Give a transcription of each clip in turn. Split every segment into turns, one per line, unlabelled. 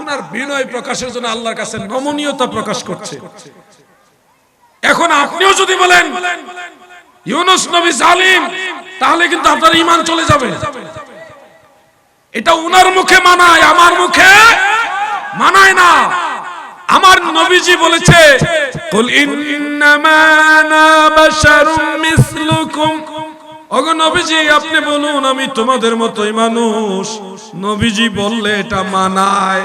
ওনার এখন আপনিও যদি বলেন, ইউনুস জালিম, তাহলে কিন্তু আপনার ঈমান চলে যাবে। এটা উনার মুখে মানায়, আমার মুখে মানায় না। আমার নবীজি বলেছে, কুল ইন্নামা বাশারুম মিসলুকুম। ওগো নবীজি, আপনি বলুন, আমি তোমাদের মতোই মানুষ। নবীজি বললে এটা মানায়।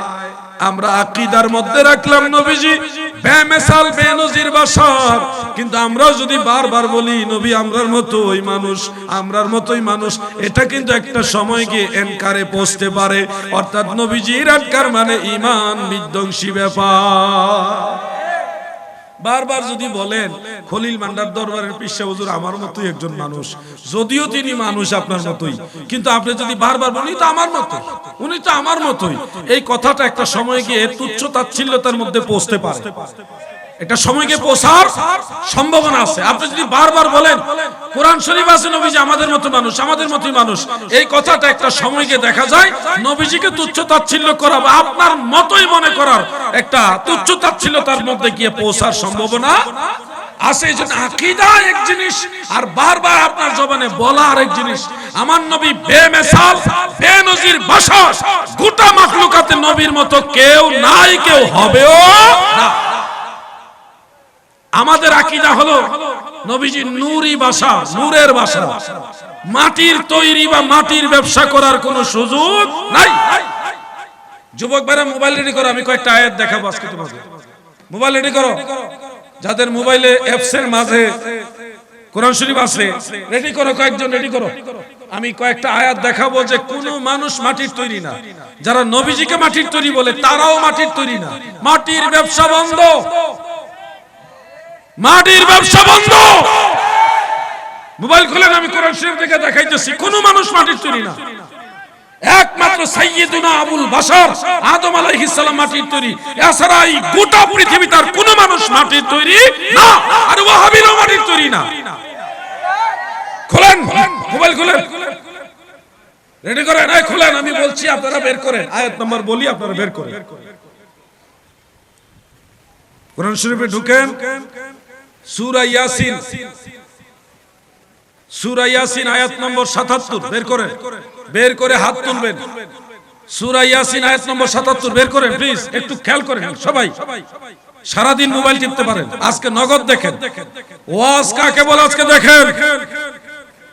আমরা আকীদার মধ্যে রাখলাম নবীজি, বেমেসাল, বেনজির বাসার। কিন্তু আমরাও যদি বারবার বলি, নবী আমরার মতোই মানুষ, আমরার মতোই মানুষ, এটা কিন্তু একটা সময় গিয়ে এনকারে পৌঁছতে পারে। অর্থাৎ নবীজির এনকার মানে ইমান বিধ্বংসী ব্যাপার। বারবার যদি বলেন, খলিল মান্ডার দরবারের পিসা হুজুর আমার মতোই একজন মানুষ। যদিও তিনি মানুষ আপনার মতোই, কিন্তু আপনি যদি বারবার বলেন তো আমার মতো উনি তো আমার মতোই। এই কথাটা একটা সময় গিয়ে তুচ্ছ তাচ্ছিল্যতার মধ্যে পৌঁছতে পারে। এটা সময়কে পৌঁছার সম্ভাবনা আছে। আপনি যদি বারবার বলেন, কোরআন শরীফ আছে নবীজি, আমাদের মতো মানুষ, আমাদের মতোই মানুষ। এই কথাটা একটা সময়কে দেখা যায়, নবীজিকে তুচ্ছ তাচ্ছিল্য করা বা আপনার মতোই মনে করার একটা তুচ্ছ তাচ্ছিল্যতার মধ্যে গিয়ে পৌঁছার সম্ভাবনা আছে। এই জন্য আকীদা এক জিনিস, আর বারবার আপনার জবানে বলা আরেক জিনিস। আমার নবী বেমেসাল, বেনজির ভাষা গোটা মাখলুকাতে নবীর মতো কেউ নাই, কেউ হবেও না। আমাদের আকিদা হলো নবীজি নূরি বাসা, নূরের বাসা। মাটির তৈরি বা মাটির ব্যবসা করার কোনো সুযোগ নাই। যুবক ভাইরা, মোবাইল রেডি করো, আমি কয়েকটা আয়াত দেখাবো আজকে তোমাকে। মোবাইল রেডি করো। যাদের মোবাইলে অ্যাপস এর মাঝে কোরআন শরীফ আছে রেডি করো, কয়েকজন রেডি করো। আমি কয়েকটা আয়াত দেখাবো যে কোন মানুষ মাটির তৈরি না। যারা নবীজিকে মাটির তৈরি বলে, তারাও মাটির তৈরি না। মাটির ব্যবসা বন্ধ। মাটির ব্যবসা বন্ধ। মোবাইল খুলেন, আমি কোরআন শরীফ থেকে দেখাইতেছি, কোন মানুষ মাটির তৈরি না। একমাত্র সাইয়্যিদুনা আবুল বাশার, আদম আলাইহিস সালাম মাটির তৈরি। এছাড়া এই গোটা পৃথিবী তার কোন মানুষ মাটির তৈরি না, আর ওয়াহাবিরও মাটির তৈরি না। খুলেন, মোবাইল খুলেন। রেডি করেন, এই খুলেন, আমি বলছি, আপনারা বের করেন। আয়াত নম্বর বলি, আপনারা বের করেন। কোরআন শরীফে ঢুকেন সূরা ইয়াসিন। সূরা ইয়াসিন আয়াত নম্বর 77 বের করেন বের করে হাত তুলবেন। সূরা ইয়াসিন আয়াত নম্বর 77 বের করেন প্লিজ একটু খেয়াল করেন সবাই। সারাদিন মোবাইল টিপতে পারেন। আজকে নগদ দেখেন। ওয়াজ কাকে বলে আজকে দেখেন?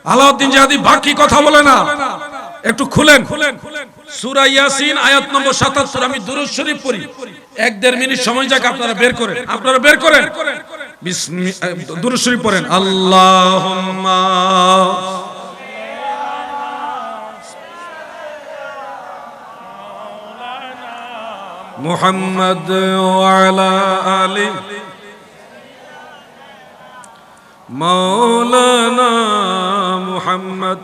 আলাউদ্দিন জাহাদি বাকি কথা বলে না। একটু খুলেন। সূরা ইয়াসিন আয়াত নম্বর 77 আমি দুরূদ শরীফ পড়ি। এক দেড় মিনিট সময় যাক আপনারা বের করেন। আপনারা বের করেন। দুরূদ পড়েন। আল্লাহুম্মা। মুহাম্মদ আলি মাওলানা মুহাম্মদ।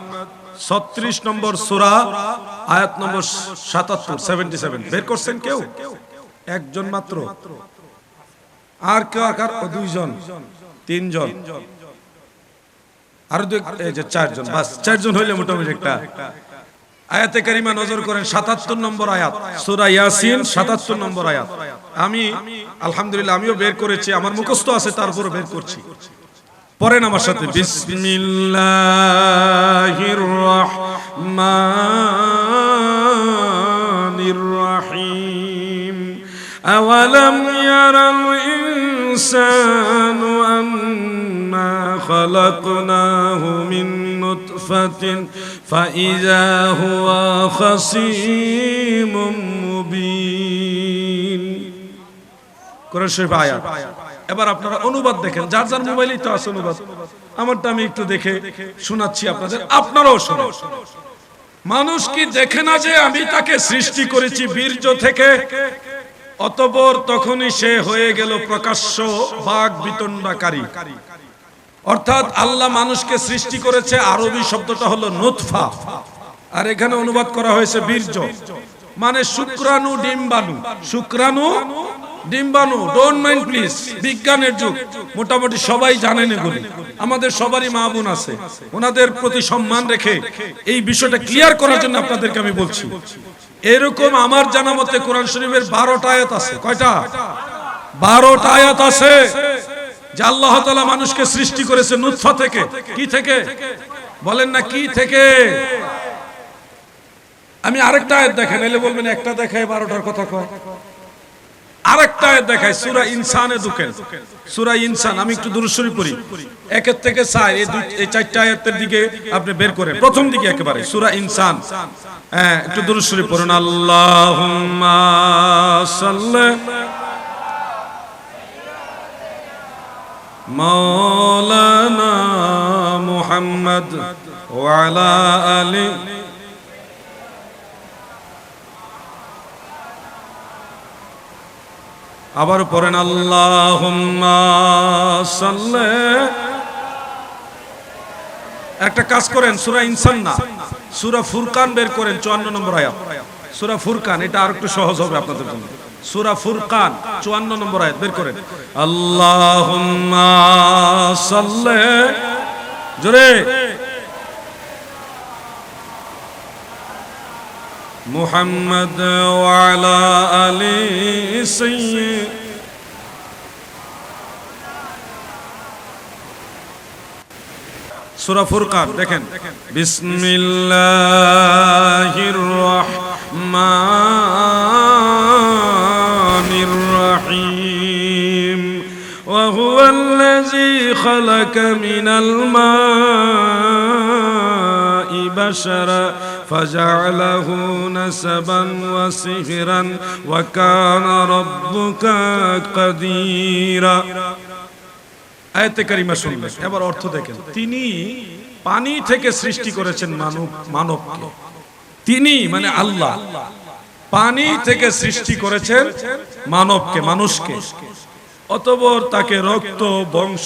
ছত্রিশ নম্বর সুরা, আয়াত নম্বর সাতাত্তর সেভেন্টি সেভেন বের করছেন কেউ? একজন মাত্র। আর কেউ আকার দুইজন। তিনজন। আর চারজন। বাস, চারজন হইলে মোটামুটি একটা। আয়াতে কারিমা নজর করেন সাতাত্তর নম্বর আয়াত। সুরা ইয়াসিন, সাতাত্তর নম্বর আয়াত। আমি, আলহামদুলিল্লাহ, আমিও বের করেছি, আমার মুখস্থ আছে তারপরে বের করছি। পড়েন আমার সাথে। বিসমিল্লাহির রহমানির রহিম। আওয়ালাম ইয়ারাল ইনসানু আন্না খালাকনাহু মিন নুতফাতিন ফাইযা হুয়া খাসীমুম মুবিন কোরআন শরীফ এবার আপনারা অনুবাদ দেখেন। যার যার মোবাইলেই তো আছে অনুবাদ। আমারটা আমি একটু দেখে শোনাচ্ছি আপনাদের। আপনারাও শুনুন। মানুষ কি দেখে না যে আমি তাকে সৃষ্টি করেছি বীর্য থেকে? অতপর তখনই সে হয়ে গেল প্রকাশ্য বাঘ বিতণ্ডাকারী। অর্থাৎ আল্লাহ মানুষকে সৃষ্টি করেছে আরবি শব্দটা হলো নুতফা। আর এখানে অনুবাদ করা হয়েছে বীর্য। মানে শুক্রাণু ডিম্বাণু। শুক্রাণু ডিম্বাণু ডোন্ট মাইন্ড প্লিজ বিজ্ঞানের যুগ। মোটামুটি সবাই জানেন এগুলি। আমাদের সবারই মা বোন আছে। ওনাদের প্রতি সম্মান রেখে এই বিষয়টা ক্লিয়ার করার জন্য আপনাদেরকে আমি বলছি। এরকম আমার জানা মতে কোরআন শরীফের বারোটা আয়াত আছে। কয়টা? বারোটা আয়াত আছে যে আল্লাহ তাআলা মানুষকে সৃষ্টি করেছে নুৎফা থেকে। কি থেকে? বলেন না কি থেকে? আমি আরেকটা আয়াত দেখেন এলে বলবেন একটা দেখায় বারোটার কথা কয়। আরেকটা আয়াত দেখায় সুরা ইনসানে দুকেন সূরা ইনসান, আমি একটু দূরস্বরী পড়ি। একের থেকে চার এই চারটা আয়াতের দিকে আপনি বের করেন। প্রথম দিকে একেবারে, সূরা ইনসান। হ্যাঁ একটু দুরুশ্বরী পড়ুন। আল্লাহ মৌলানা মুহাম্মদ ওয়ালা আলী আবার পড়েন আল্লাহ একটা কাজ করেন, সুরা ইনসান না। সূরা ফুরকান বের করেন 54 নম্বর আয়াত। সূরা ফুরকান, এটা আর একটু সহজ হবে আপনাদের জন্য। সূরা ফুরকান 54 নম্বর আয়াত, বের করেন। সাল্লি, জোরে। মুহাম্মদ ওয়ালা আলি সাইয়্যিদ। সূরা ফুরকান দেখেন বিসমিল্লাহির রহমানির রহিম وهو الذي خلق من الماء بشرا فجعله نسبا وسهرا وكان ربك قديرا আয়াতে কারিমা শুনবেন এবার অর্থ দেখেন। তিনি পানি থেকে সৃষ্টি করেছেন মানব, মানবকে। তিনি মানে আল্লাহ। পানি থেকে সৃষ্টি করেছেন মানবকে, মানুষকে। অতবর তাকে রক্ত, বংশ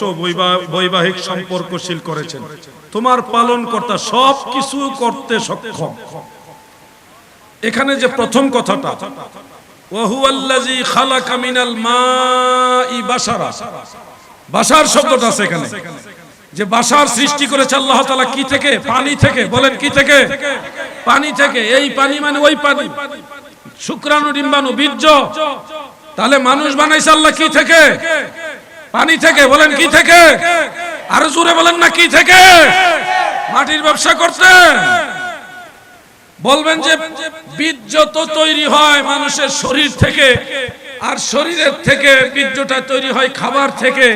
বৈবাহিক সম্পর্কশীল করেছেন। তোমার পালন কর্তা সব কিছু করতে সক্ষম। এখানে যে প্রথম কথাটা, ওয়াহুয়াল্লাযী খালাকা মিনাল মাই বাশারা। বাসার শব্দটা আছে এখানে। যে বাসার সৃষ্টি করেছে আল্লাহ তালা কি থেকে? পানি থেকে। বলেন কি থেকে? পানি থেকে। এই পানি মানে ওই পানি। শুক্রাণু, ডিম্বাণু, বীর্য। তাহলে মানুষ বানাইছে আল্লাহ কি থেকে? পানি থেকে। বলেন কি থেকে? আরও জোরে বলেন না কি থেকে? মাটির ব্যবসা করতেন। বলবেন যে বীর্য তো তৈরি হয় মানুষের শরীর থেকে। আর শরীরের থেকে বীর্যটা তৈরি হয় খাবার থেকে।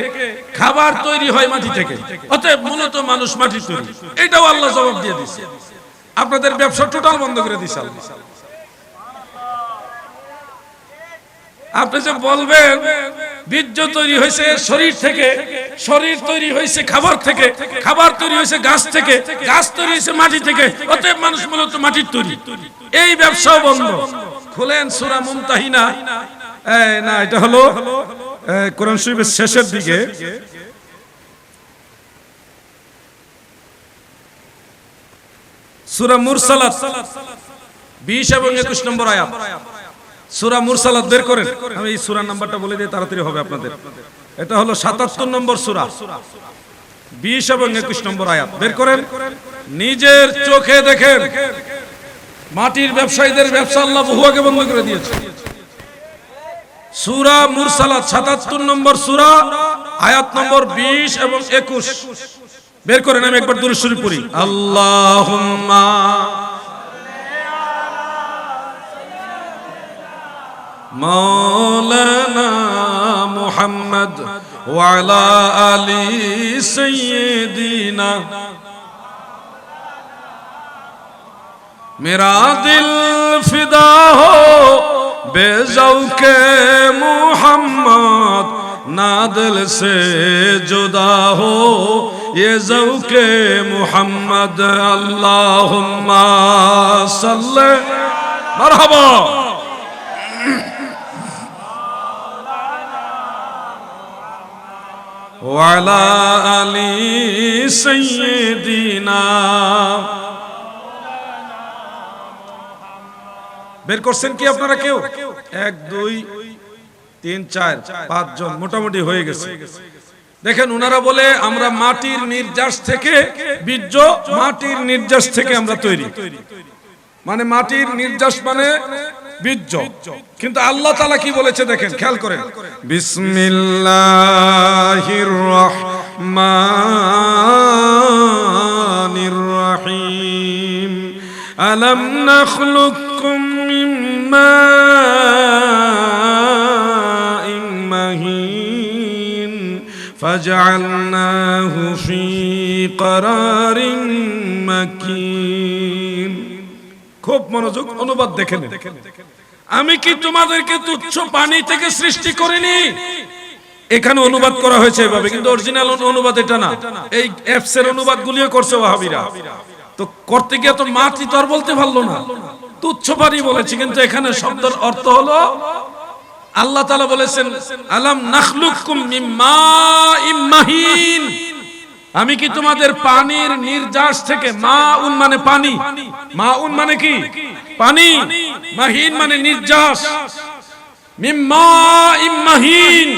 খাবার তৈরি হয় মাটি থেকে। অতএব মূলত মানুষ মাটি তৈরি। এটাও আল্লাহ জবাব দিয়ে দিছে আপনাদের ব্যবসা টোটাল বন্ধ করে দিছে আল্লাহ। আপনি যে বলবেন, বীর্য তৈরি হয়েছে শরীর থেকে, শরীর তৈরি হয়েছে খাবার থেকে, খাবার তৈরি হয়েছে গাছ থেকে, গাছ তৈরি হয়েছে মাটি থেকে, অতএব মানুষ মূলত মাটির তৈরি। এই ব্যবসাও বন্ধ। খুলেন সুরা মুমতাহিনা। না, এটা হলো কোরআন শরীফের শেষের দিকে। সুরা মুরসালাত, বিশ এবং একুশ নম্বর আয়াত। সুরা মুরসালাত বের করেন। আমি এই সুরা নাম্বারটা বলে দিই, তাড়াতাড়ি হবে আপনাদের। এটা হলো সাতাত্তর নম্বর সুরা। বিশ এবং একুশ নম্বর আয়াত। বের করেন। নিজের চোখে দেখেন। মাটির ব্যবসায়ীদের ব্যবসা আল্লাহ বহু আগে বন্ধ করে দিয়েছে। সুরা মুরসালা সাতাত্তর নম্বর সুরা, আয়াত নম্বর বিশ এবং একুশ। বের করে নামে একবার দূরে শুরু করি আল্লাহ مولانا محمد وعلى آل سيدنا میرا دل فدا ہو বেজৌকে মোহাম্মদ নাদল সে জুদা হো ये जौके मोहम्मद अल्लाह मरहबा वाला अली सैदीना বের করছেন কি আপনারা কেউ? এক, দুই, তিন, চার পাঁচজন মোটামুটি হয়ে গেছে। দেখেন ওনারা বলে আমরা মাটির নির্যাস থেকে বীর্য, মাটির নির্যাস থেকে আমরা তৈরি। মানে মাটির নির্যাস মানে বীর্য। কিন্তু আল্লাহ তালা কি বলেছে দেখেন, খেয়াল করেন। বিসমিল্লাহির রহমানির রহিম। আলম নাখলুকুম মিন মাইন মাহিন فجعلناه في قرار مكين খুব মনোযোগ অনুবাদ দেখে নেন আমি কি তোমাদেরকে তুচ্ছ পানি থেকে সৃষ্টি করিনি এখানে অনুবাদ করা হয়েছে এভাবে কিন্তু অরিজিনাল অনুবাদ এটা না এই অ্যাপস এর অনুবাদ গুলিও করছে ওয়াহাবিরা তো করতে গিয়ে তো মাটি তো আর বলতে পারলো না তুচ্ছ পানি বলেছে, কিন্তু এখানে শব্দের অর্থ হলো, আল্লাহ তাআলা বলেছেন, আলাম নাখলুকুম আমি কি তোমাদের পানির নির্যাস থেকে মা উন মানে পানি? মা উন মানে কি? পানি। মাহিন মানে নির্যাস। মিম্মা ইম্মাহিন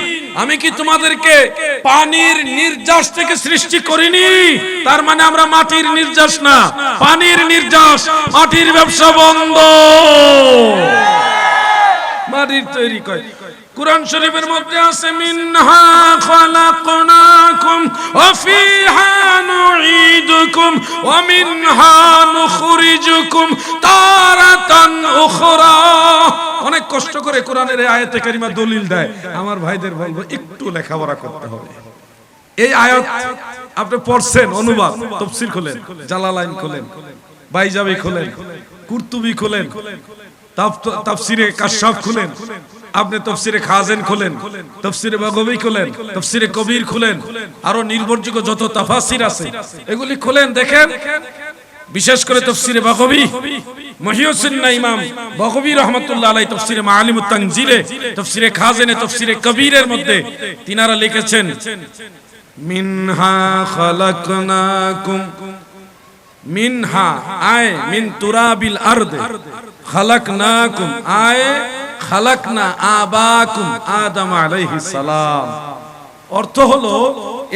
আমি কি তোমাদেরকে পানির নির্যাস থেকে সৃষ্টি করিনি? তার মানে আমরা মাটির নির্যাস না। পানির নির্যাস, মাটির ব্যবসা বন্ধ। মাটির তৈরি করে। কোরআন শরীফের মধ্যে আছে, মিনহা খালাকনাকুম ওয়া ফিহা নুঈদুকুম ওয়া মিনহা নুখরিজুকুম তারাতান উখরা। অনেক কষ্ট করে কোরআনের এই আয়াতে কারিমা দলিল দেয়। আমার ভাইদের বলব, একটু লেখাপড়া করতে হবে। এই আয়াত আপনি পড়ছেন, অনুবাদ তফসির খোলেন, জালালাইন খোলেন, বাইজাবি খোলেন, কুরতুবি খোলেন তাফ- তাফসিরে কাশাফ খুলেন আপনি তফসিরে খাজেন খুলেন, তফসিরে বাগবি খুলেন, তফসিরে কবির খুলেন, আরও নির্ভরযোগ্য যত তাফাসির আছে, এগুলি খুলেন, দেখেন। বিশেষ করে তফসিরে বাগবি, মহিউসিন্না ইমাম তফসিরে তানজিলে, তফসিরে খাজেনে, তফসিরে কবিরের মধ্যে তিনারা লিখেছেন, মিনহা খালাকনাকুম, মিনহা, আয় মিন তুরাবিল আরদ, খালাকনাকুম, আয় খালাকনা আবাকুম আদম আলাইহিস সালাম। অর্থ হলো,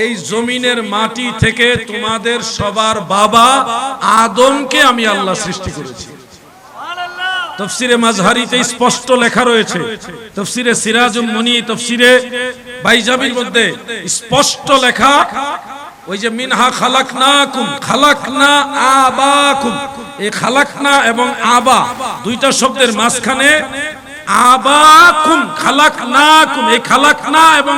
এই জমিনের মাটি থেকে তোমাদের সবার বাবা আদমকে আমি আল্লাহ সৃষ্টি করেছি। তফসিরে মাঝহারিতে স্পষ্ট লেখা রয়েছে, তফসিরে সিরাজুম মুনি, তফসিরে বাইজাবির মধ্যে স্পষ্ট লেখা, ওই যে মিনহা খালাকনাকুম, খালাকনা আবাকুম। এই খালাকনা এবং আবা দুইটা শব্দের মাঝখানে আবাকুম, খালাকনাকুম, এই খালাকনা এবং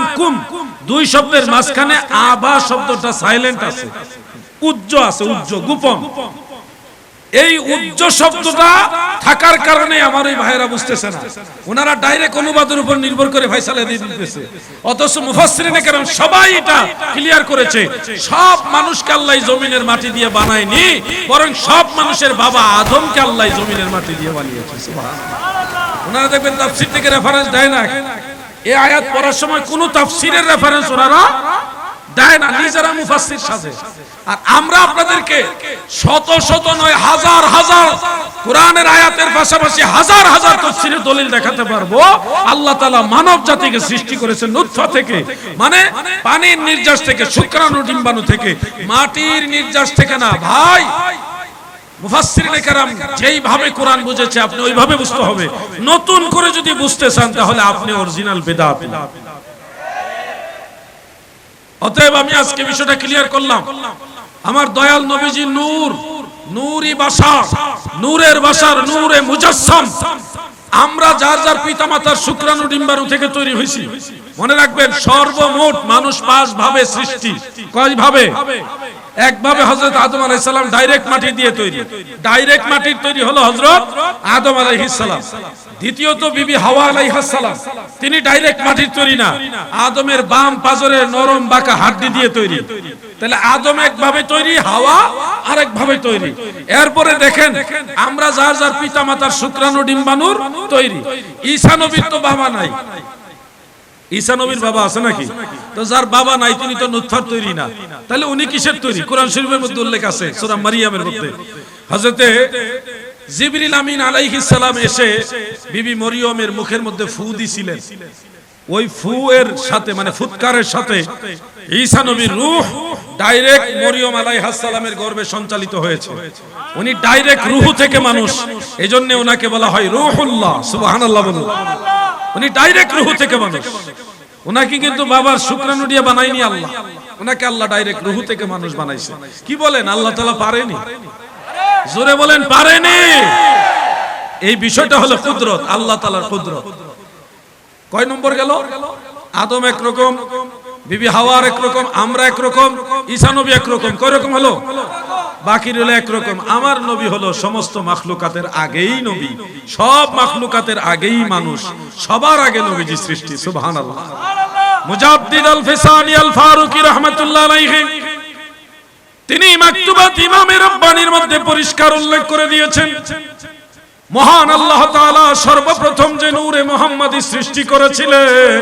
এই থাকার কারণে আমার ওই ভাইয়েরা বুঝতেছে না। ওনারা ডাইরেক্ট অনুবাদের উপর নির্ভর করে ফাইসালা দিয়ে অথচ মুফাসসিরিনে কেরাম সবাই এটা ক্লিয়ার করেছে। সব মানুষকে আল্লাহ জমিনের মাটি দিয়ে বানায়নি, বরং সব মানুষের বাবা আদমকে আল্লাহ জমিনের মাটি দিয়ে বানিয়েছে। ওনারা দেখবেন তাফসির থেকে রেফারেন্স দেয় না এই আয়াত পড়ার সময় কোনো তাফসিরের রেফারেন্স ওনারা দেয় না, নিজেরা মুফাসসির সাথে আর আমরা আপনাদেরকে শত শত নয়, হাজার হাজার কোরআনের আয়াতের পাশাপাশি হাজার হাজার তফসিরের দলিল দেখাতে পারব। আল্লাহ তাআলা মানব জাতিকে সৃষ্টি করেছেন নুতফা থেকে। মানে পানির নির্যাস থেকে, শুক্রাণু ডিম্বাণু থেকে, মাটির নির্যাস থেকে না, ভাই। যেইভাবে কোরআন বুঝেছে, আপনি ওইভাবে বুঝতে হবে। নতুন করে যদি বুঝতে চান, তাহলে আপনি অরিজিনাল বেদাত। অতএব আমি আজকে বিষয়টা ক্লিয়ার করলাম। আমার দয়াল নবীজি নূর নূরই বাসার নূরের বাসার নূরে মুজাসসাম। আমরা যার যার পিতামাতার শুক্রাণু ডিম্বাণু থেকে তৈরি হয়েছি। মনে রাখবেন, সর্বমোট মানুষ পাঁচ ভাবে সৃষ্টি। কয় ভাবে একভাবে হজরত আদম আলাইহিস সালাম ডাইরেক্ট মাটি দিয়ে তৈরি। ডাইরেক্ট মাটির তৈরি হলো হজরত আদম আলাইহিস সালাম। দ্বিতীয়ত বিবি হাওয়া আলাইহিস সালাম। তিনি ডাইরেক্ট মাটির তৈরি না। আদমের বাম পাজরে নরম বাঁকা হাড্ডি দিয়ে তৈরি। তাহলে আদম একভাবে তৈরি, হাওয়া আরেক ভাবে তৈরি। এরপরে দেখেন, আমরা যার যার পিতা মাতার শুক্রাণু ডিম্বাণুর তৈরি। ঈসা নবীর তো বাবা নাই। ঈসা নবীর বাবা আছে নাকি? তো যার বাবা নাই, তিনি তো নুতফার তৈরি না। তাহলে উনি কিসের তৈরি? কোরআন শরীফের মধ্যে উল্লেখ আছে, সূরা মারিয়ামের মধ্যে। হযরতে জিবরিল আমিন আলাইহিস সালাম এসে বিবি মরিয়মের মুখের মধ্যে ফু দিছিলেন। ওই ফু এর সাথে মানে ফুৎকারের সাথে ঈসা নবীর রূহ ডাইরেক্ট মরিয়ম আলাইহিস সালামের গর্ভে সঞ্চালিত হয়েছে। উনি ডাইরেক্ট রূহ থেকে মানুষ। এজন্য ওনাকে বলা হয় রূহুল্লাহ, সুবহানাল্লাহ বলুন। উনি ডাইরেক্ট রূহ থেকে মানুষ। ওনাকে কিন্তু বাবার শুক্রাণু দিয়ে বানায়নি আল্লাহ। ওনাকে আল্লাহ ডাইরেক্ট রূহ থেকে মানুষ বানাইছে। কি বলেন? আল্লাহ তাআলা পারেনি? জোরে বলেন, পারেনি। এই বিষয়টা হলো কুদরত, আল্লাহ তাআলার কুদরত। কয় নম্বর গেল? আদম একরকম বিবি হাওয়ার একরকম আমরা একরকম ঈসা নবী একরকম কয় রকম হলো? বাকি রইল একরকম আমার নবী হলো সমস্ত মাখলুকাতের আগেই নবী, সব মাখলুকাতের আগেই মানুষ, সবার আগে নবীজি সৃষ্টি, সুবহানাল্লাহ। মুজাদ্দিদ আল ফিসানি আল ফারুকি রাহমাতুল্লাহ আলাইহি, তিনি মাকতুবাত ইমামে রব্বানির মধ্যে পরিষ্কার উল্লেখ করে দিয়েছেন মহান আল্লাহ তাআলা সর্বপ্রথম যে নূরে মোহাম্মদী সৃষ্টি করেছিলেন,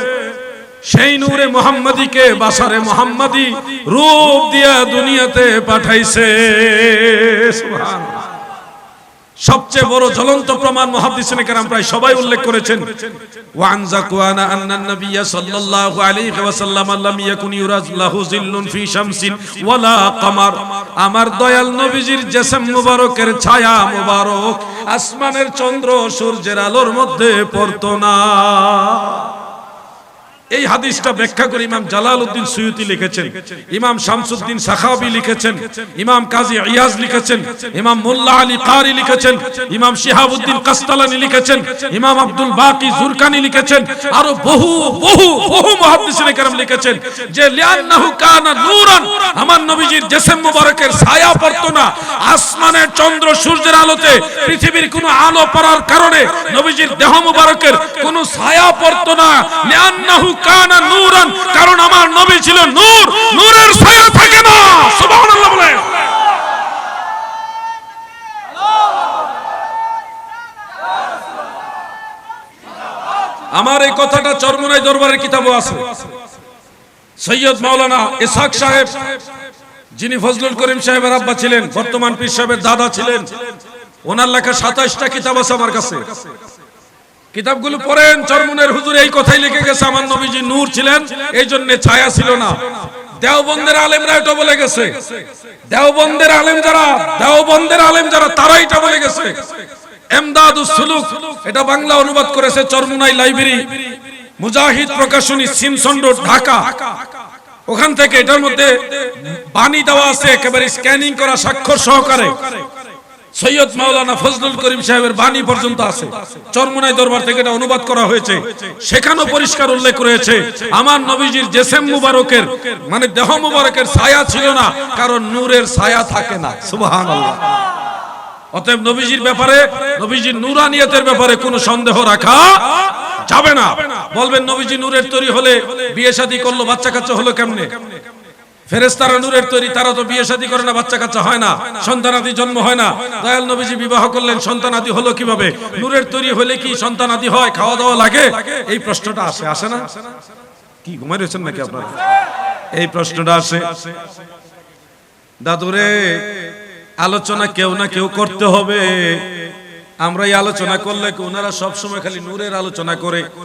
সেই নূরে মোহাম্মদীকে বাসারে মোহাম্মদী রূপ দিয়া দুনিয়াতে পাঠাইছে। সবচেয়ে বড় জ্বলন্ত প্রমাণ মুহাদ্দিসিন কেরাম প্রায় সবাই উল্লেখ করেছেন। ওয়ান জাকুয়ানা আন্নান নাবিয়্যা সাল্লাল্লাহু আলাইহি ওয়াসাল্লাম লাম ইয়াকুন ইউরাজ লাহু জিল্লুন ফি শামসিন ওয়ালা কামার। আমার দয়াল নবীজির জিসম মুবারকের ছায়া মুবারক আসমানের চন্দ্র সূর্যের আলোর মধ্যে পড়তো না। এই হাদিসটা ব্যাখ্যা করে ইমাম জালালউদ্দিন সুয়ুতি লিখেছেন ইমাম শামসুদ্দিন সাখাবি লিখেছেন ইমাম কাজী ইয়াজ লিখেছেন ইমাম মোল্লা আলী কারি লিখেছেন ইমাম শিহাবুদ্দিন কাস্তালানি লিখেছেন ইমাম আব্দুল বাকি জুরকানি লিখেছেন আরো বহু বহু বহু মুহাদ্দিসিন کرام লিখেছেন যে লিআন্নাহু কানা নূরান আমার নবীজির জিসম মুবারকের ছায়া পড়তো না আসমানের চন্দ্র সূর্যের আলোতে পৃথিবীর কোনো আলো পড়ার কারণে নবীজির দেহ মুবারকের কোনো ছায়া পড়তো না লিআন্নাহু কানা নূরান, কারণ আমার নবী ছিল নূর। নূরের ছায়া থাকে না। সুবহানাল্লাহ বলেন। আমার এই কথাটা চরমনাই দরবারের কিতাবও আছে। সৈয়দ মাওলানা ইসহাক সাহেব, যিনি ফজলুল করিম সাহেবের আব্বা ছিলেন, বর্তমান পীর সাহেবের দাদা ছিলেন, ওনার লেখা সাতাশটা কিতাব আছে আমার কাছে। কিতাবগুলো পড়েন, চরমুনের হুজুর এই কথাই লিখে গেছে, আমার নবীজি নূর ছিলেন এই জন্য ছায়া ছিল না। দেওবন্দের আলেমরা এটা বলে গেছে। দেওবন্দের আলেম যারা, দেওবন্দের আলেম যারা তারা এটা বলে গেছে। এমদাদুস সুলুক, এটা বাংলা অনুবাদ করেছে Charmonai library, Mujahid Prokashoni, Simson road, Dhaka. ওখান থেকে এটার মধ্যে বাণী দেওয়া আছে, একেবারে স্ক্যানিং করা, স্বাক্ষর সহকারে। সৈয়দ মাওলানা ফজলুল করিম সাহেবের বাণী পর্যন্ত আছে। চরমুনাই দরবার থেকে এটা অনুবাদ করা হয়েছে। সেখানেও পরিষ্কার উল্লেখ রয়েছে, আমার নবীজির জেসেম মুবারকের মানে দেহ মুবারকের ছায়া ছিল না, কারণ নূরের ছায়া থাকে না। সুবহানাল্লাহ। অতএব নবীজির ব্যাপারে, নবীজির নুরানিয়তের ব্যাপারে কোনো সন্দেহ রাখা যাবে না। বলবেন, নবীজি নূরের তৈরি হলে বিয়ে শাদী করল, বাচ্চা কাচ্চা হলো কেমনে? ফেরেস্তারা নূরের তৈরি, তারা তো বিয়ে শাদী করে না বাচ্চা কাচ্চা হয় না, সন্তানাদি জন্ম হয় না। দয়াল নবীজি বিবাহ করলেন, সন্তানাদি হলো কীভাবে? নূরের তৈরি হলে কি সন্তানাদি হয় খাওয়া দাওয়া লাগে? এই প্রশ্নটা আসে আসে না? কি ঘুমাই রয়েছেন নাকি আপনারা? এই প্রশ্নটা আসে। দাদুরে, আলোচনা কেউ না কেউ করতে হবে। আমরা এই আলোচনা করলে কি ওনারা সবসময় খালি নূরের আলোচনা করে?